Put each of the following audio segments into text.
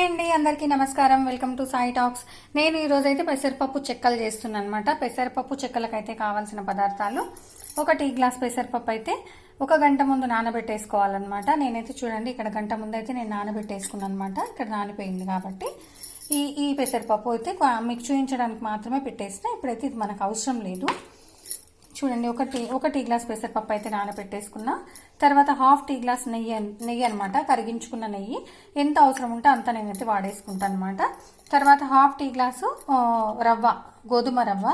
Hi అండి అందరికీ నమస్కారం. Welcome to Sai talks. నేను ఈరోజు అయితే పెసరపప్పు చెక్కలు చేస్తున్నాను అనమాట పెసరపప్పు చెక్కలకైతే కావాల్సిన పదార్థాలు. ఒక టీ గ్లాస్ పెసరపప్పు అయితే ఒక గంట ముందు నానబెట్టేసుకోవాలన్నమాట. నేనైతే చూడండి ఇక్కడ గంట ముందు అయితే నేను నానబెట్టేసుకున్నాను అనమాట ఇక్కడ నానిపోయింది కాబట్టి ఈ ఈ పెసరపప్పు అయితే మీకు చూపించడానికి మాత్రమే పెట్టేసిన. ఇప్పుడైతే ఇది మనకు అవసరం లేదు. చూడండి ఒక టీ ఒక టీ గ్లాస్ పెసరపప్పు అయితే నానబెట్టేసుకున్నా. తర్వాత హాఫ్ టీ గ్లాస్ నెయ్యి నెయ్యి అనమాట కరిగించుకున్న నెయ్యి. ఎంత అవసరం ఉంటే అంత నేనైతే వాడేసుకుంటాను అనమాట తర్వాత హాఫ్ టీ గ్లాసు రవ్వ గోధుమ రవ్వ.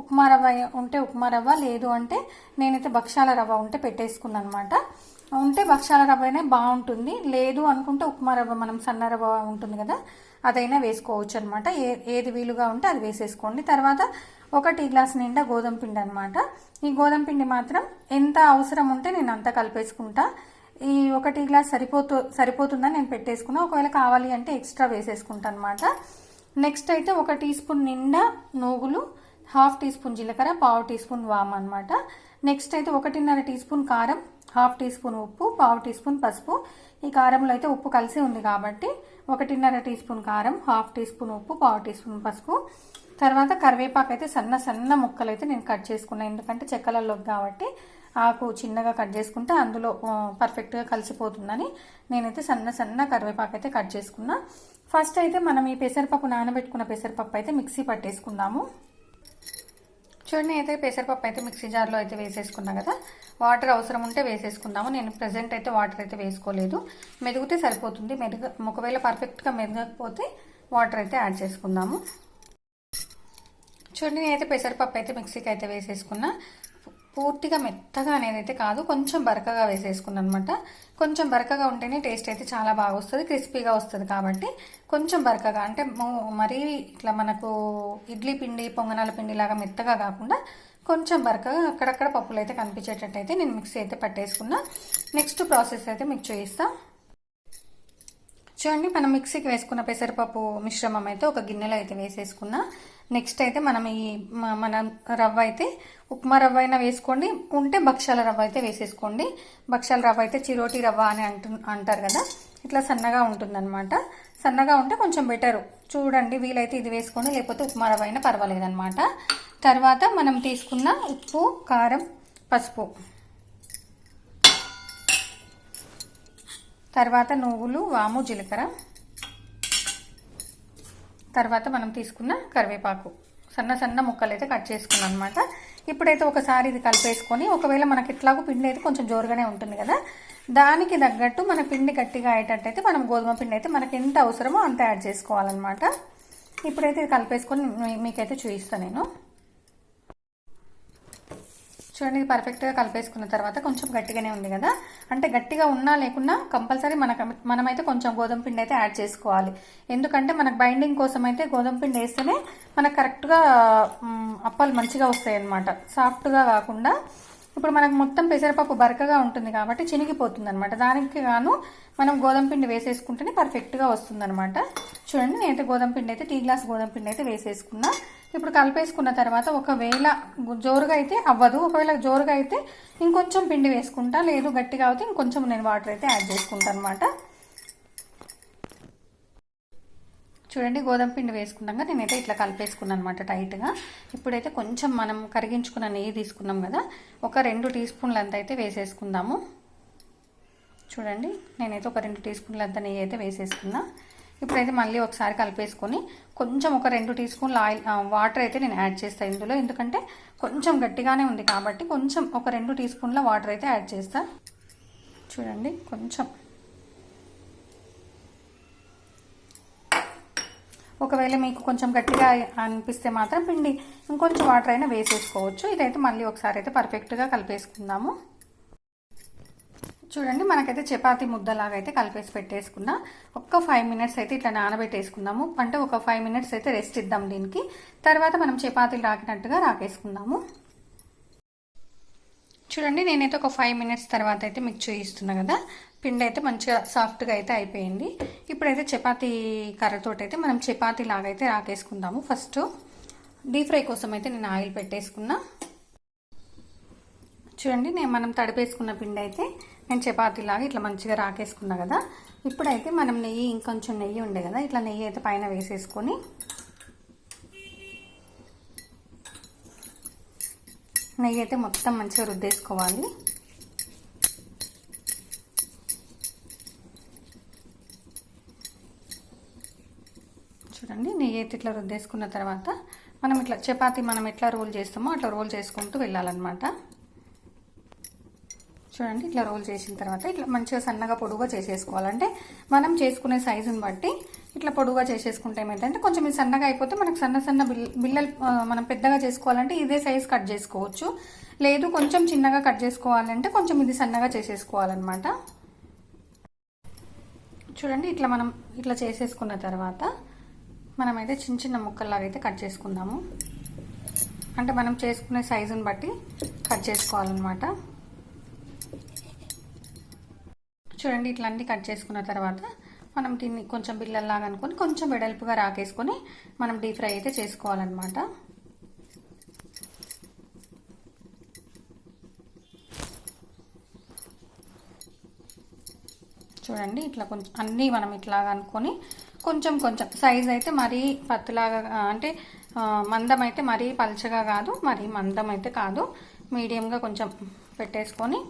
ఉప్మా రవ్వ ఉంటే ఉప్మా రవ్వ లేదు అంటే నేనైతే భక్షాల రవ్వ ఉంటే పెట్టేసుకున్నాను అనమాట ఉంటే భక్షాల రవ్వ అయినా బాగుంటుంది లేదు అనుకుంటే ఉప్మా రవ్వ మనం సన్న రవ్వ ఉంటుంది కదా అదైనా వేసుకోవచ్చు అనమాట ఏ ఏది వీలుగా ఉంటే అది వేసేసుకోండి. తర్వాత ఒక టీ గ్లాస్ నిండా గోధుమ పిండి అనమాట ఈ గోధుమ పిండి మాత్రం ఎంత అవసరం ఉంటే నేను అంత కలిపేసుకుంటా. ఈ ఒక టీ గ్లాస్ సరిపోతు సరిపోతుందని నేను పెట్టేసుకున్నా. ఒకవేళ కావాలి అంటే ఎక్స్ట్రా వేసేసుకుంటా అనమాట నెక్స్ట్ అయితే ఒక టీ స్పూన్ నిండా నూగులు హాఫ్ టీ స్పూన్ జీలకర్ర పావు టీ స్పూన్ వామ్ అనమాట నెక్స్ట్ అయితే ఒకటిన్నర టీ స్పూన్ కారం హాఫ్ టీ స్పూన్ ఉప్పు పావు టీ స్పూన్ పసుపు. ఈ కారంలో అయితే ఉప్పు కలిసి ఉంది కాబట్టి ఒకటిన్నర టీ స్పూన్ కారం హాఫ్ టీ స్పూన్ ఉప్పు పావు టీ స్పూన్ పసుపు. తర్వాత కరివేపాకు అయితే సన్న సన్న ముక్కలు అయితే నేను కట్ చేసుకున్నాను ఎందుకంటే చెక్కలలోకి కాబట్టి ఆకు చిన్నగా కట్ చేసుకుంటే అందులో పర్ఫెక్ట్గా కలిసిపోతుందని నేనైతే సన్న సన్న కరివేపాకు అయితే కట్ చేసుకున్నా. ఫస్ట్ అయితే మనం ఈ పెసరపప్పు నానబెట్టుకున్న పెసరపప్పు అయితే మిక్సీ పట్టేసుకుందాము. చూడండి అయితే పెసరపప్పు అయితే మిక్సీ జార్లో అయితే వేసేసుకున్నా కదా. వాటర్ అవసరం ఉంటే వేసేసుకుందాము. నేను ప్రజెంట్ అయితే వాటర్ అయితే వేసుకోలేదు. మెదిగితే సరిపోతుంది. మెరుగ ఒకవేళ పర్ఫెక్ట్గా మెరగకపోతే వాటర్ అయితే యాడ్ చేసుకుందాము. చూడండి నేనైతే పెసరపప్పు అయితే మిక్సీకి అయితే వేసేసుకున్నా. పూర్తిగా మెత్తగా అనేది అయితే కాదు కొంచెం బరకగా వేసేసుకున్నాను అనమాట కొంచెం బరకగా ఉంటేనే టేస్ట్ అయితే చాలా బాగా వస్తుంది క్రిస్పీగా వస్తుంది కాబట్టి కొంచెం బరకగా అంటే మరీ ఇట్లా మనకు ఇడ్లీ పిండి పొంగనాల పిండి లాగా మెత్తగా కాకుండా కొంచెం బరకగా అక్కడక్కడ పప్పులు అయితే కనిపించేటట్టు అయితే నేను మిక్సీ అయితే పట్టేసుకున్నా. నెక్స్ట్ ప్రాసెస్ అయితే మీకు చూపిస్తాను చూడండి మనం మిక్సీకి వేసుకున్న పెసరపప్పు మిశ్రమం అయితే ఒక గిన్నెలో అయితే వేసేసుకున్నా. నెక్స్ట్ అయితే మనం ఈ మన రవ్వ అయితే ఉప్మా రవ్వ అయినా వేసుకోండి. ఉంటే భక్షాల రవ్వ అయితే వేసేసుకోండి. భక్షాల రవ్వ అయితే చిరోటి రవ్వ అని అంటు అంటారు కదా ఇట్లా సన్నగా ఉంటుందన్నమాట. సన్నగా ఉంటే కొంచెం బెటరు. చూడండి వీలైతే ఇది వేసుకోండి లేకపోతే ఉప్మా రవ్వ అయినా పర్వాలేదన్నమాట. తర్వాత మనం తీసుకున్న ఉప్పు కారం పసుపు. తర్వాత నువ్వులు వాము జీలకర్ర. తర్వాత మనం తీసుకున్న కరివేపాకు. సన్న సన్న ముక్కలు అయితే కట్ చేసుకున్నాం అనమాట ఇప్పుడైతే ఒకసారి ఇది కలిపేసుకొని ఒకవేళ మనకి ఇట్లాగూ పిండి అయితే కొంచెం జోరుగానే ఉంటుంది కదా. దానికి తగ్గట్టు మన పిండి గట్టిగా అయ్యేటట్టయితే మనం గోధుమ పిండి అయితే మనకి ఎంత అవసరమో అంత యాడ్ చేసుకోవాలన్నమాట. ఇప్పుడైతే ఇది కలిపేసుకొని మీకైతే చూపిస్తాను నేను. చూడండి ఇది పర్ఫెక్ట్గా కలిపేసుకున్న తర్వాత కొంచెం గట్టిగానే ఉంది కదా? అంటే గట్టిగా ఉన్నా లేకున్నా కంపల్సరీ మనకు మనమైతే కొంచెం గోధుమ పిండి అయితే యాడ్ చేసుకోవాలి. ఎందుకంటే మనకు బైండింగ్ కోసం అయితే గోధుమ పిండి వేస్తేనే మనకు కరెక్ట్గా అప్పాలు మంచిగా వస్తాయి అనమాట సాఫ్ట్గా కాకుండా ఇప్పుడు మనకు మొత్తం పెసరపప్పు బరకగా ఉంటుంది కాబట్టి చినిగిపోతుంది అనమాట దానికి గాను మనం గోధుమ పిండి వేసేసుకుంటేనే పర్ఫెక్ట్గా వస్తుంది అనమాట చూడండి నేనైతే గోధుమ పిండి అయితే టీ గ్లాస్ గోధుమ పిండి అయితే వేసేసుకున్నా. ఇప్పుడు కలిపేసుకున్న తర్వాత ఒకవేళ జోరుగా అయితే అవ్వదు. ఒకవేళ జోరుగా అయితే ఇంకొంచెం పిండి వేసుకుంటా. లేదు గట్టిగా అయితే ఇంకొంచెం నేను వాటర్ అయితే యాడ్ చేసుకుంటాను అనమాట చూడండి గోధుమ పిండి వేసుకున్నాక నేనైతే ఇట్లా కలిపేసుకున్నాను అనమాట టైట్గా. ఇప్పుడైతే కొంచెం మనం కరిగించుకున్న నెయ్యి తీసుకున్నాం కదా ఒక రెండు టీ స్పూన్లు అంత అయితే వేసేసుకుందాము. చూడండి నేనైతే ఒక రెండు టీ స్పూన్లు అంత నెయ్యి అయితే వేసేసుకున్నా. ఇప్పుడైతే మళ్ళీ ఒకసారి కలిపేసుకొని కొంచెం ఒక రెండు టీ స్పూన్ల ఆయిల్ వాటర్ అయితే నేను యాడ్ చేస్తాను ఇందులో. ఎందుకంటే కొంచెం గట్టిగానే ఉంది కాబట్టి కొంచెం ఒక రెండు టీ స్పూన్ల వాటర్ అయితే యాడ్ చేస్తా. చూడండి కొంచెం. ఒకవేళ మీకు కొంచెం గట్టిగా అనిపిస్తే మాత్రం పిండి ఇంకొంచెం వాటర్ అయినా వేసేసుకోవచ్చు. ఇదైతే మళ్ళీ ఒకసారి అయితే పర్ఫెక్ట్గా కలిపేసుకుందాము. చూడండి మనకైతే చపాతీ ముద్దలాగా అయితే కలిపేసి పెట్టేసుకున్నా. ఒక్క ఫైవ్ మినిట్స్ అయితే ఇట్లా నానబెట్టేసుకుందాము అంటే ఒక ఫైవ్ మినిట్స్ అయితే రెస్ట్ ఇద్దాం దీనికి. తర్వాత మనం చపాతీలు రాకినట్టుగా రాకేసుకుందాము. చూడండి నేనైతే ఒక ఫైవ్ మినిట్స్ తర్వాత అయితే మీకు చూపిస్తున్నా కదా. పిండి అయితే మంచిగా సాఫ్ట్గా అయితే అయిపోయింది. ఇప్పుడైతే చపాతీ కర్రతోటి అయితే మనం చపాతీ లాగా అయితే రాకేసుకుందాము. ఫస్ట్ డీప్ ఫ్రై కోసం అయితే నేను ఆయిల్ పెట్టేసుకున్నా. చూడండి నేను మనం తడిపేసుకున్న పిండి అయితే నేను చపాతీలాగా ఇట్లా మంచిగా రాకేసుకున్నా కదా. ఇప్పుడైతే మనం నెయ్యి ఇంకొంచెం నెయ్యి ఉండే కదా ఇట్లా నెయ్యి అయితే పైన వేసేసుకొని నెయ్యి అయితే మొత్తం మంచిగా రుద్దేసుకోవాలి. చూడండి నెయ్యి అయితే ఇట్లా రుద్దేసుకున్న తర్వాత మనం ఇట్లా చపాతీ మనం ఎట్లా రోల్ చేస్తామో అట్లా రోల్ చేసుకుంటూ వెళ్ళాలన్నమాట. చూడండి ఇట్లా రోల్ చేసిన తర్వాత ఇట్లా మంచిగా సన్నగా పొడుగా చేసేసుకోవాలంటే మనం చేసుకునే సైజుని బట్టి ఇట్లా పొడుగా చేసేసుకుంటే ఏమైందంటే కొంచెం ఇది సన్నగా అయిపోతే మనకు సన్న సన్న బిల్లలు మనం పెద్దగా చేసుకోవాలంటే ఇదే సైజ్ కట్ చేసుకోవచ్చు. లేదు కొంచెం చిన్నగా కట్ చేసుకోవాలంటే కొంచెం ఇది సన్నగా చేసేసుకోవాలన్నమాట. చూడండి ఇట్లా మనం ఇట్లా చేసేసుకున్న తర్వాత మనమైతే చిన్న చిన్న ముక్కల్లాగా అయితే కట్ చేసుకుందాము. అంటే మనం చేసుకునే సైజుని బట్టి కట్ చేసుకోవాలన్నమాట. చూడండి ఇట్లా అన్నీ కట్ చేసుకున్న తర్వాత మనం దీన్ని కొంచెం బిల్లల్లాగా అనుకొని కొంచెం వెడల్పుగా రాకేసుకొని మనం డీప్ ఫ్రై అయితే చేసుకోవాలన్నమాట. చూడండి ఇట్లా కొంచెం అన్నీ మనం ఇట్లాగా అనుకొని కొంచెం కొంచెం సైజ్ అయితే మరీ పత్తులాగా అంటే మందం అయితే మరీ పల్చగా కాదు మరీ మందం అయితే కాదు. మీడియంగా కొంచెం పెట్టేసుకొని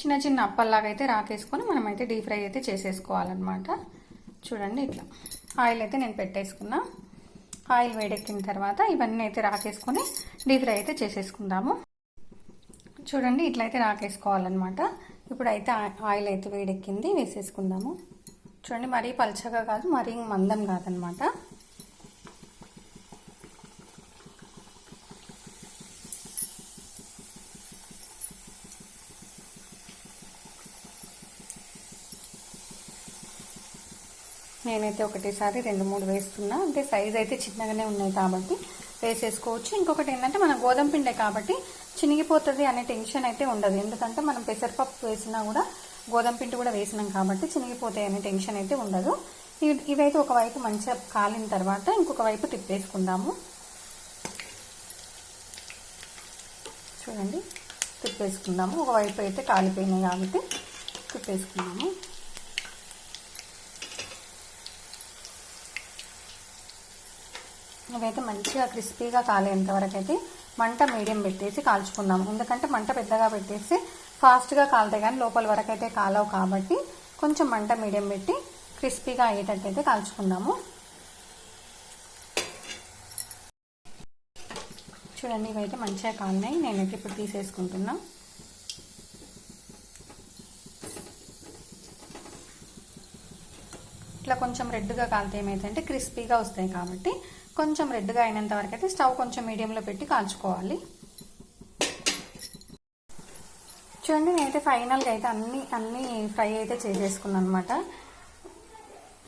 చిన్న చిన్న అప్పల్లాగా అయితే రాకేసుకొని మనమైతే డీప్ ఫ్రై అయితే చేసేసుకోవాలన్నమాట. చూడండి ఇట్లా. ఆయిల్ అయితే నేను పెట్టేసుకున్నా. ఆయిల్ వేడెక్కిన తర్వాత ఇవన్నీ అయితే రాకేసుకొని డీప్ ఫ్రై అయితే చేసేసుకుందాము. చూడండి ఇట్లయితే రాకేసుకోవాలన్నమాట. ఇప్పుడైతే ఆ- ఆయిల్ అయితే వేడెక్కింది వేసేసుకుందాము. చూడండి మరీ పల్చగా కాదు మరీ మందం కాదనమాట నేనైతే ఒకటేసారి రెండు మూడు వేస్తున్నా. అంటే సైజ్ అయితే చిన్నగానే ఉన్నాయి కాబట్టి వేసేసుకోవచ్చు. ఇంకొకటి ఏంటంటే మన గోధుమ పిండే కాబట్టి చినిగిపోతుంది అనే టెన్షన్ అయితే ఉండదు. ఎందుకంటే మనం పెసరపప్పు వేసినా కూడా గోధుమ పిండి కూడా వేసినాం కాబట్టి చినిగిపోతాయి అనే టెన్షన్ అయితే ఉండదు. ఇవి- ఇవైతే ఒకవైపు మంచిగా కాలిన తర్వాత ఇంకొక వైపు తిప్పేసుకుందాము. చూడండి తిప్పేసుకుందాము. ఒకవైపు అయితే కాలిపోయినాయి కాబట్టి తిప్పేసుకుందాము. ఇవైతే మంచిగా క్రిస్పీగా కాలేంత వరకు అయితే మంట మీడియం పెట్టేసి కాల్చుకుందాం. ఎందుకంటే మంట పెద్దగా పెట్టేసి ఫాస్ట్గా కాలుతాయి కానీ లోపల వరకు అయితే కాలవు కాబట్టి కొంచెం మంట మీడియం పెట్టి క్రిస్పీగా అయ్యేటట్టు అయితే కాల్చుకుందాము. చూడండి ఇవైతే మంచిగా కాలినాయి. నేనైతే ఇప్పుడు తీసేసుకుంటున్నా. ఇట్లా కొంచెం రెడ్గా కాలితే అంటే క్రిస్పీగా వస్తాయి కాబట్టి కొంచెం రెడ్గా అయినంత వరకు అయితే స్టవ్ కొంచెం మీడియంలో పెట్టి కాల్చుకోవాలి. చూడండి నేనైతే ఫైనల్గా అయితే అన్ని అన్నీ ఫ్రై అయితే చేసేసుకున్నాను అనమాట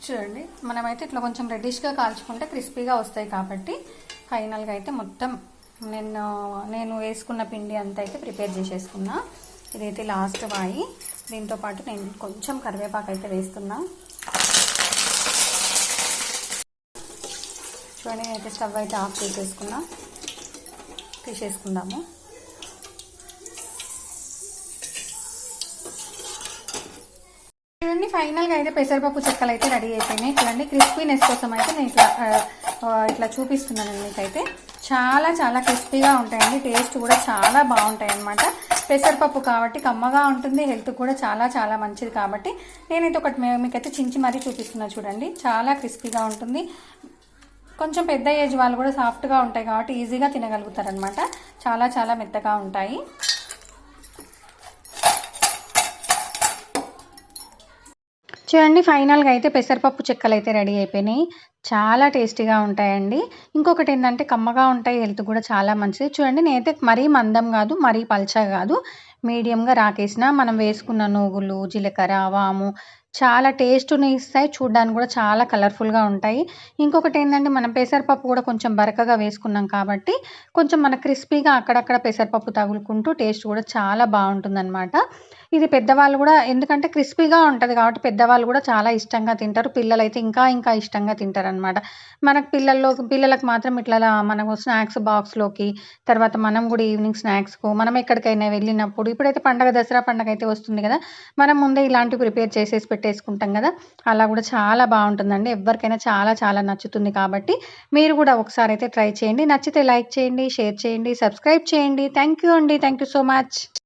చూడండి మనమైతే ఇట్లా కొంచెం రెడ్డిష్గా కాల్చుకుంటే క్రిస్పీగా వస్తాయి కాబట్టి ఫైనల్గా అయితే మొత్తం నేను నేను వేసుకున్న పిండి అంతా అయితే ప్రిపేర్ చేసేసుకున్నా. ఇదైతే లాస్ట్ వాయి. దీంతో పాటు నేను కొంచెం కరివేపాకు అయితే వేస్తున్నా. చూడండి నేనైతే స్టవ్ అయితే ఆఫ్ చేసేసుకున్నా. తీసేసుకుందాము. చూడండి ఫైనల్గా అయితే పెసరపప్పు చెక్కలు అయితే రెడీ అయిపోయినాయి. చూడండి క్రిస్పీనెస్ కోసం అయితే నేను ఇట్లా ఇట్లా చూపిస్తున్నాను మీకైతే. చాలా చాలా క్రిస్పీగా ఉంటాయండి. టేస్ట్ కూడా చాలా బాగుంటాయి అనమాట పెసరపప్పు కాబట్టి కమ్మగా ఉంటుంది హెల్త్ కూడా చాలా చాలా మంచిది కాబట్టి నేనైతే ఒకటి మీకైతే చించి మరీ చూపిస్తున్నా చూడండి. చాలా క్రిస్పీగా ఉంటుంది. కొంచెం పెద్ద ఏజ్ వాళ్ళు కూడా సాఫ్ట్గా ఉంటాయి కాబట్టి ఈజీగా తినగలుగుతారనమాట చాలా చాలా మెత్తగా ఉంటాయి. చూడండి ఫైనల్గా అయితే పెసరపప్పు చెక్కలు అయితే రెడీ అయిపోయినాయి. చాలా టేస్టీగా ఉంటాయండి. ఇంకొకటి ఏంటంటే కమ్మగా ఉంటాయి హెల్త్ కూడా చాలా మంచిది. చూడండి నేనైతే మరీ మందం కాదు మరీ పల్చగా కాదు. మీడియంగా రాకేసిన మనం వేసుకున్న నువ్వులు జీలకర్ర వాము చాలా టేస్ట్ని ఇస్తాయి చూడ్డానికి కూడా చాలా కలర్ఫుల్గా ఉంటాయి. ఇంకొకటి ఏంటంటే మనం పెసరపప్పు కూడా కొంచెం బరకగా వేసుకున్నాం కాబట్టి కొంచెం మన క్రిస్పీగా అక్కడక్కడ పెసరపప్పు తగులుకుంటూ టేస్ట్ కూడా చాలా బాగుంటుందన్నమాట. ఇది పెద్దవాళ్ళు కూడా ఎందుకంటే క్రిస్పీగా ఉంటుంది కాబట్టి పెద్దవాళ్ళు కూడా చాలా ఇష్టంగా తింటారు. పిల్లలు అయితే ఇంకా ఇంకా ఇష్టంగా తింటారు అనమాట మనకు పిల్లల్లో పిల్లలకు మాత్రం ఇట్లా మనకు స్నాక్స్ బాక్స్లోకి తర్వాత మనం కూడా ఈవినింగ్ స్నాక్స్కు మనం ఎక్కడికైనా వెళ్ళినప్పుడు ఇప్పుడైతే పండగ దసరా పండగ అయితే వస్తుంది కదా మనం ముందే ఇలాంటివి ప్రిపేర్ చేసేసి పెట్టేసుకుంటాం కదా? అలా కూడా చాలా బాగుంటుందండి. ఎవరికైనా చాలా చాలా నచ్చుతుంది కాబట్టి మీరు కూడా ఒకసారి అయితే ట్రై చేయండి. నచ్చితే లైక్ చేయండి షేర్ చేయండి సబ్స్క్రైబ్ చేయండి. థ్యాంక్ యూ అండి. Thank you so much.